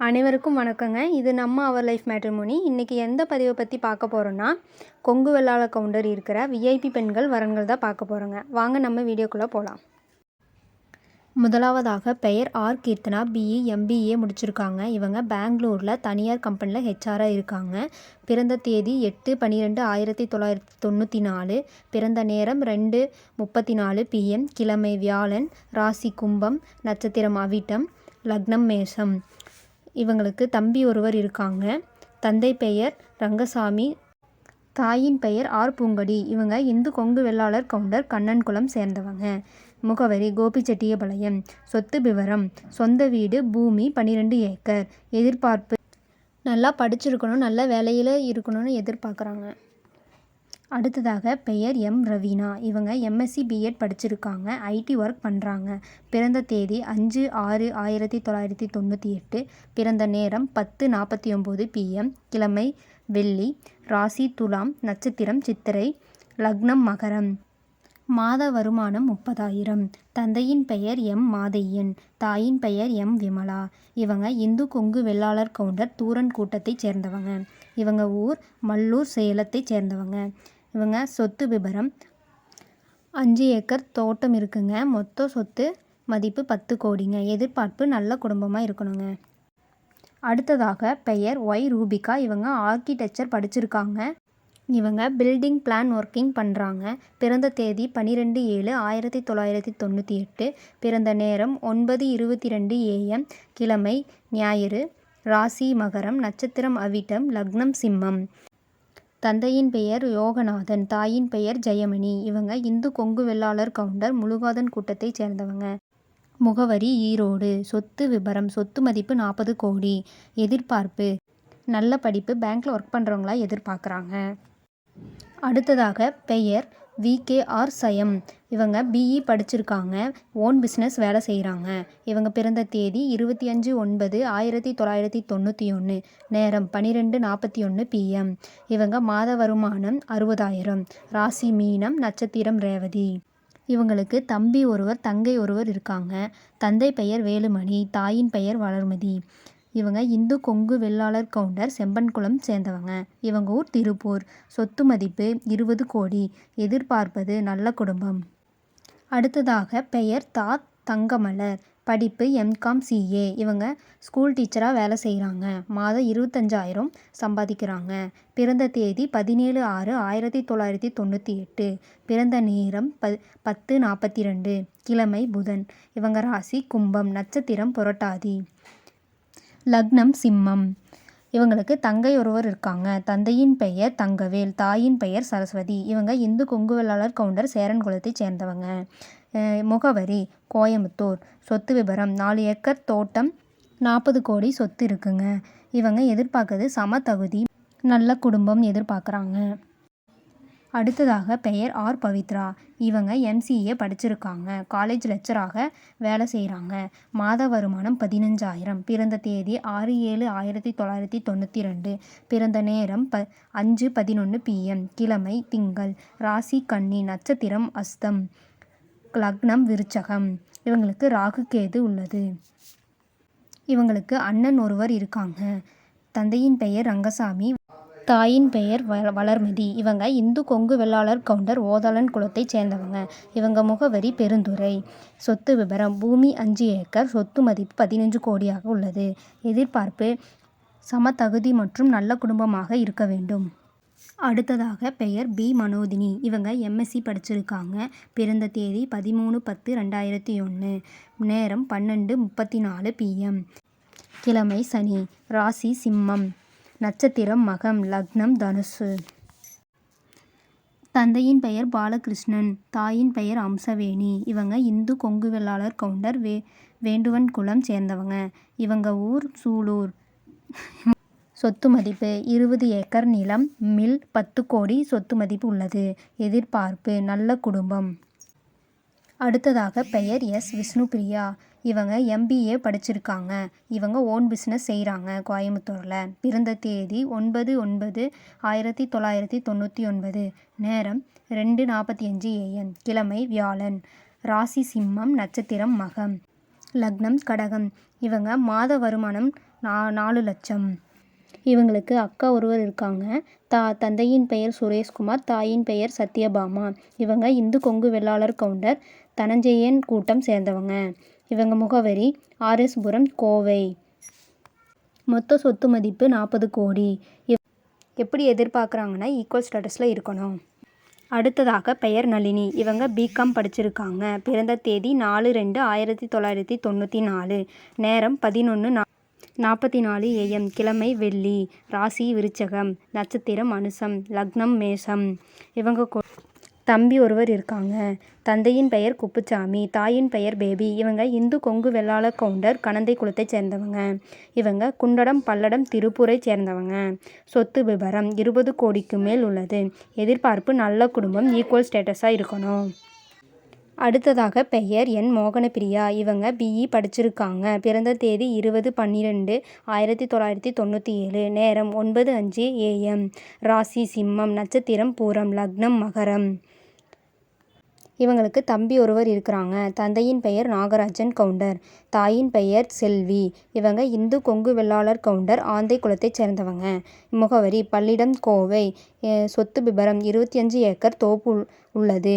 அனைவருக்கும் வணக்கங்க. இது நம்ம அவர் லைஃப் மேட்ரிமோனி இன்றைக்கி எந்த பதிவை பற்றி பார்க்க போகிறோன்னா கொங்கு வெள்ளாள கவுண்டர் இருக்கிற விஐபி பெண்கள் வரன்கள் தான் பார்க்க போகிறோங்க வாங்க நம்ம வீடியோக்குள்ளே போகலாம் முதலாவதாக பெயர் ஆர் கீர்த்தனா பிஇ எம்பிஏ முடிச்சிருக்காங்க. இவங்க பெங்களூரில் தனியார் கம்பெனியில் ஹெச்ஆராக இருக்காங்க. பிறந்த தேதி எட்டு பன்னிரெண்டு ஆயிரத்தி தொள்ளாயிரத்தி தொண்ணூற்றி நாலு. பிறந்த நேரம் ரெண்டு முப்பத்தி நாலு பிஎம் கிழமை வியாழன் ராசி கும்பம் நட்சத்திரம் அவிட்டம் லக்னம் மேஷம். இவங்களுக்கு தம்பி ஒருவர் இருக்காங்க. தந்தை பெயர் ரங்கசாமி தாயின் பெயர் ஆர். பூங்கடி. இவங்க இந்து கொங்கு வெள்ளாளர் கவுண்டர் கண்ணன்குளம் சேர்ந்தவங்க. முகவரி கோபிச்செட்டியபாளையம். சொத்து விவரம் சொந்த வீடு பூமி பன்னிரெண்டு ஏக்கர். எதிர்பார்ப்பு நல்லா படிச்சிருக்கணும் நல்ல வேலையில் இருக்கணும்னு எதிர்பார்க்குறாங்க. அடுத்ததாக பெயர் எம். ரவீனா. இவங்க எம்எஸ்சி பிஎட் படிச்சிருக்காங்க. ஐடி ஒர்க் பண்ணுறாங்க பிறந்த தேதி அஞ்சு ஆறு ஆயிரத்தி தொள்ளாயிரத்தி தொண்ணூற்றி எட்டு. பிறந்த நேரம் பத்து நாற்பத்தி ஒம்பது பிஎம் கிழமை வெள்ளி. ராசி துலாம். நட்சத்திரம் சித்திரை. லக்னம் மகரம். மாத வருமானம் முப்பதாயிரம். தந்தையின் பெயர் எம். மாதையன். தாயின் பெயர் எம். விமலா. இவங்க இந்து கொங்கு வெள்ளாளர் கவுண்டர் தூரன் கூட்டத்தைச் சேர்ந்தவங்க. இவங்க ஊர் மல்லூர் சேலத்தைச் சேர்ந்தவங்க. இவங்க சொத்து விபரம். அஞ்சு ஏக்கர் தோட்டம் இருக்குங்க. மொத்த சொத்து மதிப்பு பத்து கோடிங்க. எதிர்பார்ப்பு நல்ல குடும்பமாக இருக்கணுங்க. அடுத்ததாக பெயர் ஒய் ரூபிகா. இவங்க ஆர்கிடெக்சர் படிச்சிருக்காங்க. இவங்க பில்டிங் பிளான் ஒர்க்கிங் பண்ணுறாங்க பிறந்த தேதி பன்னிரெண்டு ஏழு ஆயிரத்தி தொள்ளாயிரத்தி தொண்ணூற்றி எட்டு. பிறந்த நேரம் ஒன்பது இருபத்தி ரெண்டு ஏஎம் கிழமை ஞாயிறு. ராசி மகரம் நட்சத்திரம் அவிட்டம் லக்னம் சிம்மம். தந்தையின் பெயர் யோகநாதன் தாயின் பெயர் ஜெயமணி. இவங்க இந்து கொங்கு வெள்ளாளர் கவுண்டர் முழுகாதன் கூட்டத்தைச் சேர்ந்தவங்க. முகவரி ஈரோடு. சொத்து விபரம். சொத்து மதிப்பு நாற்பது கோடி. எதிர்பார்ப்பு. நல்ல படிப்பு. பேங்க்கில் ஒர்க் பண்ணுறவங்களா எதிர்பார்க்குறாங்க. அடுத்ததாக பெயர் விகேஆர் சயம் இவங்க பிஇ படிச்சிருக்காங்க. ஓன் பிஸ்னஸ் வேலை செய்கிறாங்க இவங்க பிறந்த தேதி இருபத்தி அஞ்சு ஒன்பது ஆயிரத்தி தொள்ளாயிரத்தி தொண்ணூற்றி ஒன்று நேரம் பன்னிரெண்டு நாற்பத்தி ஒன்று பிஎம் இவங்க மாத வருமானம் அறுபதாயிரம். ராசி மீனம் நட்சத்திரம் ரேவதி. இவங்களுக்கு தம்பி ஒருவர் தங்கை ஒருவர் இருக்காங்க. தந்தை பெயர் வேலுமணி தாயின் பெயர் வளர்மதி. இவங்க இந்து கொங்கு வெள்ளாளர் கவுண்டர் செம்பன்குளம் சேர்ந்தவங்க. இவங்க ஊர் திருப்பூர். சொத்து மதிப்பு இருபது கோடி. எதிர்பார்ப்பது நல்ல குடும்பம். அடுத்ததாக பெயர் தா தங்கமலர். படிப்பு எம்காம் சிஏ இவங்க ஸ்கூல் டீச்சராக வேலை செய்கிறாங்க மாதம் இருபத்தஞ்சாயிரம் சம்பாதிக்கிறாங்க. பிறந்த தேதி பதினேழு ஆறு ஆயிரத்தி தொள்ளாயிரத்தி தொண்ணூற்றி எட்டு. பிறந்த நேரம் ப பத்து நாற்பத்தி ரெண்டு. கிழமை புதன். இவங்க ராசி கும்பம் நட்சத்திரம் புரட்டாதி. லக்னம் சிம்மம். இவங்களுக்கு தங்கை ஒருவர் இருக்காங்க. தந்தையின் பெயர் தங்கவேல் தாயின் பெயர் சரஸ்வதி. இவங்க இந்து கொங்கு கவுண்டர் சேரன் குலத்தைச் சேர்ந்தவங்க. முகவரி கோயம்புத்தூர். சொத்து விபரம் நாலு ஏக்கர் தோட்டம் நாற்பது கோடி சொத்து இருக்குங்க. இவங்க எதிர்பார்க்குறது சம தகுதி நல்ல குடும்பம் எதிர்பார்க்குறாங்க. அடுத்ததாக பெயர் ஆர் பவித்ரா. இவங்க எம்சிஏ படிச்சிருக்காங்க. காலேஜ் லெக்சராக வேலை செய்கிறாங்க மாத வருமானம் பதினஞ்சாயிரம். பிறந்த தேதி ஆறு ஏழு ஆயிரத்தி தொள்ளாயிரத்தி தொண்ணூற்றி ரெண்டு பிறந்த நேரம் ப அஞ்சு பதினொன்று பிஎம் கிழமை திங்கள். ராசி கன்னி நட்சத்திரம் அஸ்தம் லக்னம் விருச்சகம். இவங்களுக்கு ராகு கேது உள்ளது. இவங்களுக்கு அண்ணன் ஒருவர் இருக்காங்க. தந்தையின் பெயர் ரங்கசாமி. தாயின் பெயர் வ வளர்மதி. இவங்க இந்து கொங்கு வெள்ளாளர் கவுண்டர் ஓதாளன் குலத்தைச் சேர்ந்தவங்க. இவங்க முகவரி பெருந்துறை. சொத்து விபரம். பூமி அஞ்சு ஏக்கர். சொத்து மதிப்பு பதினஞ்சு கோடியாக உள்ளது. எதிர்பார்ப்பு சம தகுதி மற்றும் நல்ல குடும்பமாக இருக்க வேண்டும். அடுத்ததாக பெயர் பி. மனோதினி. இவங்க எம்எஸ்சி படிச்சிருக்காங்க. பிறந்த தேதி பதிமூணு பத்து ரெண்டாயிரத்தி ஒன்று நேரம் பன்னெண்டு முப்பத்தி நாலு பிஎம் கிழமை சனி. ராசி சிம்மம். நட்சத்திரம் மகம் லக்னம் தனுசு. தந்தையின் பெயர் பாலகிருஷ்ணன் தாயின் பெயர் அம்சவேணி. இவங்க இந்து கொங்குவெள்ளாளர் கவுண்டர் வே வேண்டுவன் குலம் சேர்ந்தவங்க. இவங்க ஊர் சூலூர். சொத்து மதிப்பு இருபது ஏக்கர் நிலம் மில் பத்து கோடி சொத்து மதிப்பு உள்ளது. எதிர்பார்ப்பு நல்ல குடும்பம். அடுத்ததாக பெயர் எஸ். விஷ்ணுபிரியா. இவங்க எம்பிஏ படிச்சிருக்காங்க. இவங்க ஓன் பிஸ்னஸ் செய்கிறாங்க கோயம்புத்தூரில். பிறந்த தேதி ஒன்பது ஒன்பது ஆயிரத்தி தொள்ளாயிரத்தி தொண்ணூற்றி ஒன்பது. நேரம் ரெண்டு நாற்பத்தி அஞ்சு ஏஎம் கிழமை வியாழன். ராசி சிம்மம் நட்சத்திரம் மகம். லக்னம் கடகம். இவங்க மாத வருமானம் நா நாலு லட்சம். இவங்களுக்கு அக்கா ஒருவர் இருக்காங்க. தா தந்தையின் பெயர் சுரேஷ்குமார் தாயின் பெயர் சத்யபாமா. இவங்க இந்து கொங்கு வெள்ளாளர் கவுண்டர் தனஞ்செயன் கூட்டம் சேர்ந்தவங்க. இவங்க முகவரி ஆர்எஸ்புரம் கோவை. மொத்த சொத்து மதிப்பு நாற்பது கோடி. எப்படி எதிர்பார்க்குறாங்கன்னா ஈக்குவல் ஸ்டேட்டஸில் இருக்கணும். அடுத்ததாக பெயர் நளினி. இவங்க பிகாம் படிச்சிருக்காங்க. பிறந்த தேதி நாலு ரெண்டு ஆயிரத்தி தொள்ளாயிரத்தி தொண்ணூற்றி நாலு. நேரம் பதினொன்று நாற்பத்தி நாலு ஏஎம் கிழமை வெள்ளி ராசி விருச்சகம் நட்சத்திரம் அனுசம் லக்னம் மேஷம். இவங்க கொ- தம்பி ஒருவர் இருக்காங்க. தந்தையின் பெயர் குப்புச்சாமி தாயின் பெயர் பேபி. இவங்க இந்து கொங்கு வெள்ளாள கவுண்டர் கணந்தை குலத்தைச் சேர்ந்தவங்க. இவங்க குண்டடம் பல்லடம் திருப்பூரை சேர்ந்தவங்க. சொத்து விபரம் இருபது கோடிக்கு மேல் உள்ளது. எதிர்பார்ப்பு நல்ல குடும்பம் ஈக்குவல் ஸ்டேட்டஸாக இருக்கணும். அடுத்ததாக பெயர் என் மோகனப்பிரியா. இவங்க பிஇ படிச்சிருக்காங்க. பிறந்த தேதி இருபது பன்னிரெண்டு ஆயிரத்தி தொள்ளாயிரத்தி தொண்ணூற்றி ஏழு நேரம் ஒன்பது அஞ்சு ஏஎம் ராசி சிம்மம் நட்சத்திரம் பூரம் லக்னம் மகரம். இவங்களுக்கு தம்பி ஒருவர் இருக்கிறாங்க. தந்தையின் பெயர் நாகராஜன் கவுண்டர். தாயின் பெயர் செல்வி. இவங்க இந்து கொங்கு வெள்ளாளர் கவுண்டர் ஆந்தை குலத்தைச் சேர்ந்தவங்க. முகவரி பள்ளிடம் கோவை. சொத்து விபரம் இருபத்தி அஞ்சு ஏக்கர் தோப்பு உள்ளது.